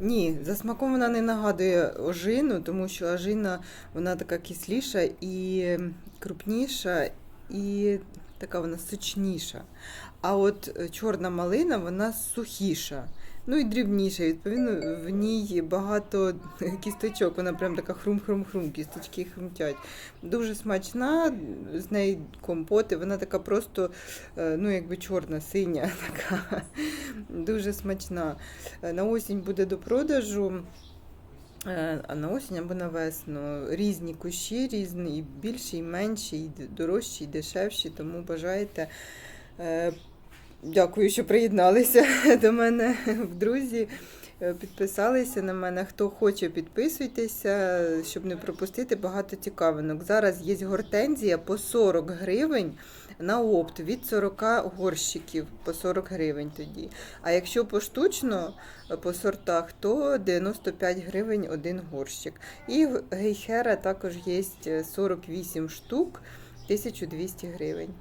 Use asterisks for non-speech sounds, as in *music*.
Ні, за смаком вона не нагадує ожину, тому що ожина вона така кисліша і крупніша, і така вона сочніша. А от е, чорна малина вона сухіша. Ну і дрібніша. Відповідно, в ній багато *laughs* кісточок. Вона прям така хрум-хрум-хрум, кісточки хрумтять. Дуже смачна, з неї компоти, вона така просто, е, ну якби чорна, синя, *laughs* така дуже смачна. Е, На осінь буде до продажу. е, А на осінь або на весну різні кущі, різні, і більші, і менші, і дорожчі, і дешевші. Тому бажаєте. Е, Дякую, що приєдналися *laughs* до мене в друзі. Е, Підписалися на мене. Хто хоче, підписуйтеся, щоб не пропустити багато цікавинок. Зараз є гортензія по 40 гривень на опт від 40 горщиків по 40 гривень тоді. А якщо поштучно е, по сортах, то 95 гривень один горщик. І в гейхера також є 48 штук, 1200 гривень.